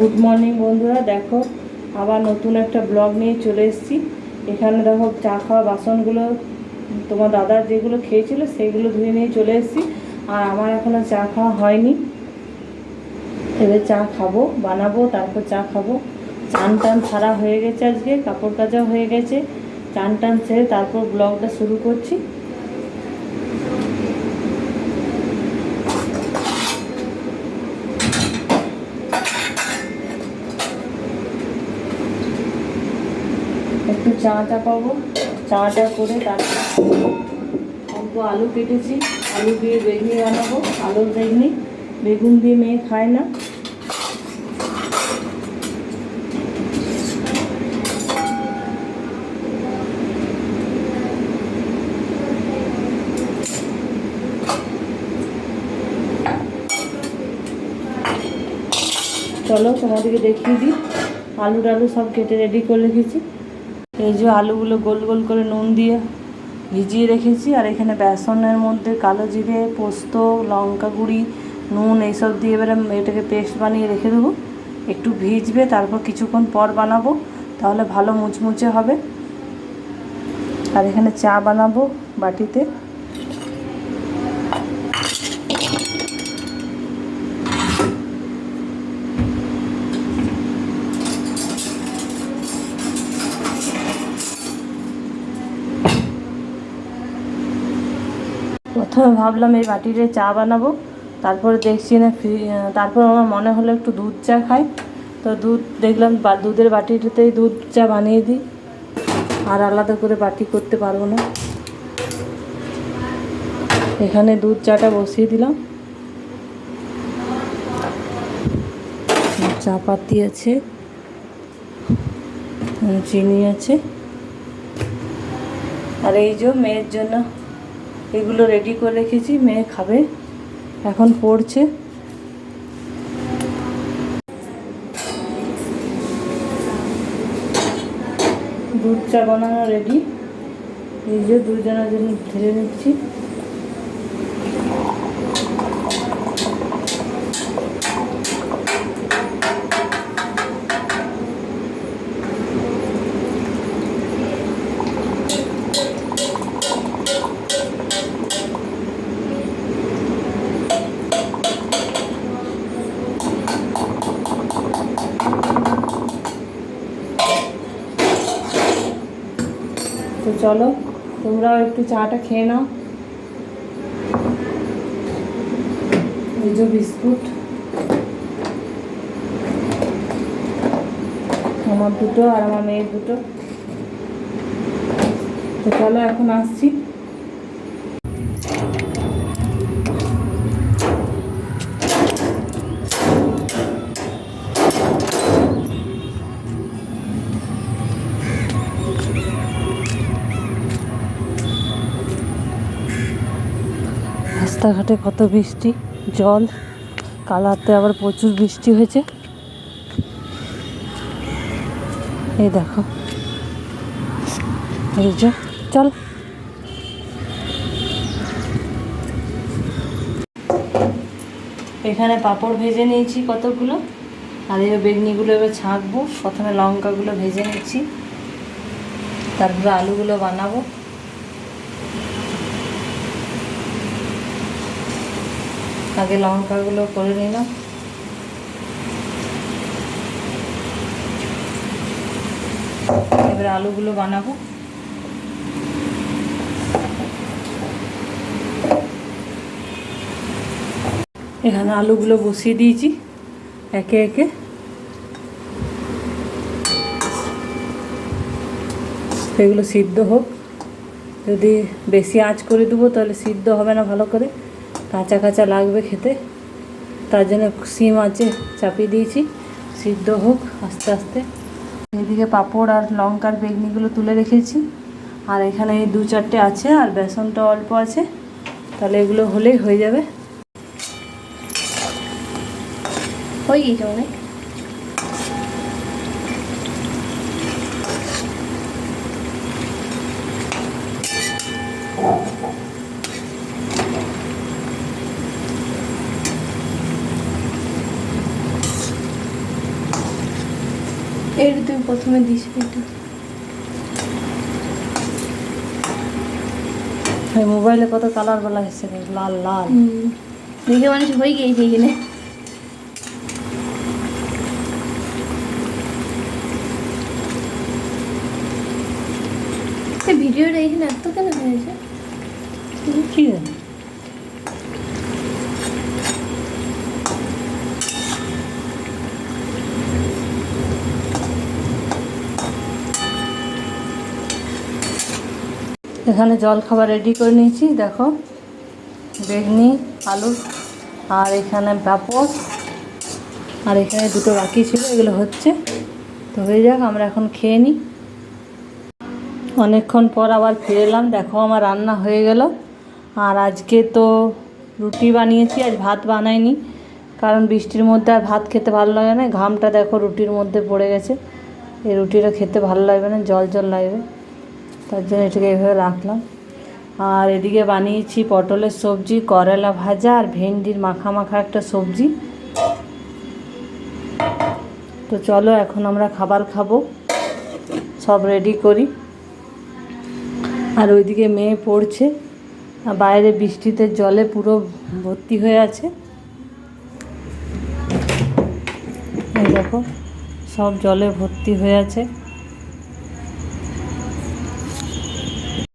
Good morning বন্ধুরা। দেখো, আবার নতুন একটা ব্লগ নিয়ে চলে এসেছি। এখানে দেখো, চা খাওয়া বাসনগুলো, তোমার দাদার যেগুলো খেয়েছিল সেইগুলো ধুয়ে নিয়ে চলে এসেছি। আর আমার এখনও চা খাওয়া হয়নি। এবার চা খাব, বানাবো, তারপর চা খাব। চান টান সারা হয়ে গেছে আজকে, কাপড় কাচা হয়ে গেছে। চান টান সেরে তারপর ব্লগটা শুরু করছি। একটু চা চা পাবো, চাটা করে তারপর অল্প আলু কেটেছি। আলু দিয়ে বেগুনি বানাবো, আলুর বেগুনি। বেগুন দিয়ে মেয়ে খায় না। চলো তোমাদেরকে দেখিয়ে দিই। আলু টালু সব কেটে রেডি করে রেখেছি। এই যে আলুগুলো গোল গোল করে নুন দিয়ে ভিজিয়ে রেখেছি, আর এখানে বেসনের মধ্যে কালো জিরে, পোস্ত, লঙ্কা গুঁড়ি, নুন এইসব দিয়ে এবারে এটাকে পেস্ট বানিয়ে রেখে দেবো। একটু ভিজবে, তারপর কিছুক্ষণ পর বানাবো, তাহলে ভালো মুচমুচে হবে। আর এখানে চা বানাবো বাটিতে। প্রথমে ভাবলাম এই বাটিতে চা বানাবো, তারপরে দেখছি না তারপর আমার মনে হলো একটু দুধ চা খাই। তো দুধ দেখলাম দুধের বাটিটাতেই দুধ চা বানিয়ে দিই। আর আলাদা করে বাটি করতে পারব না। এখানে দুধ চাটা বসিয়ে দিলাম। চা পাতি আছে, চিনি আছে। আর এই যে মেয়ের জন্য এগুলো রেডি করে রেখেছি, মেয়ে খাবে। এখন পড়ছে। দুধ চা বানানো রেডি এই যে দুজনের জন্য ঢেলে নিচ্ছি। চলো, তোমরাও একটু চাটা খেয়ে নাও। বিস্কুট। আমার দুটো আর আমার মেয়ের দুটো। তো চলো, এখন আসছি। রাস্তাঘাটে কত বৃষ্টি, জল, কালাতে আবার প্রচুর বৃষ্টি হয়েছে। এই দেখো। চল। এখানে পাঁপড় ভেজে নিয়েছি কতগুলো। আর এই বেগনিগুলো এবার ছাঁকবো, প্রথমে লঙ্কাগুলো ভেজে নিচ্ছি। তারপরে আলুগুলো বানাবো। আগে লঙ্কাগুলো করে নিলাম। এবার আলুগুলো বানাবো। এখানে আলুগুলো বসিয়ে দিয়েছি একে একে। এগুলো সিদ্ধ হোক। যদি বেশি আঁচ করে দেবো তাহলে সিদ্ধ হবে না ভালো করে। কাঁচা কাঁচা লাগবে খেতে। তার জন্য সিম আছে, চাপিয়ে দিয়েছি। সিদ্ধ হোক, আস্তে আস্তে। এদিকে পাঁপড় আর লঙ্কার বেগনিগুলো তুলে রেখেছি। আর এখানে এই দু চারটে আছে, আর বেসনটা অল্প আছে। তাহলে এগুলো হলেই হয়ে যাবে। হয়ে গেছে অনেক। এইটা তুমি প্রথমে দিস এটা। মোবাইলে কত কালার বলা এসেছে লাল লাল। দেখে মানুষ হয়ে গিয়েছে এখানে। ভিডিওটা এখানে এত কেন হয়েছে? কি জানি? এখানে জল খাবার রেডি করে নিয়েছি, দেখো। বেগনি, আলু, আর এখানে পাপড়, আর এখানে দুটো বাকি ছিল, এগুলো হচ্ছে। তো হয়ে যাক, আমরা এখন খেয়ে নিই। অনেকক্ষণ পর আবার ফিরে এলাম, দেখো আমার রান্না হয়ে গেল। আর আজকে তো রুটি বানিয়েছি, আজ ভাত বানাইনি, কারণ বৃষ্টির মধ্যে আর ভাত খেতে ভালো লাগে না। ঘামটা দেখো রুটির মধ্যে পড়ে গেছে। এই রুটিটা খেতে ভালো লাগবে না, জল জল লাগবে। তার জন্য এটাকে এভাবে রাখলাম। আর এদিকে বানিয়েছি পটলের সবজি, করলা ভাজা আর ভেন্ডির মাখা মাখা একটা সবজি। তো চলো এখন আমরা খাবার খাব। সব রেডি করি। আর ওইদিকে মেয়ে পড়ছে। আর বাইরে বৃষ্টিতে জলে পুরো ভর্তি হয়ে আছে। দেখো, সব জলে ভর্তি হয়ে আছে।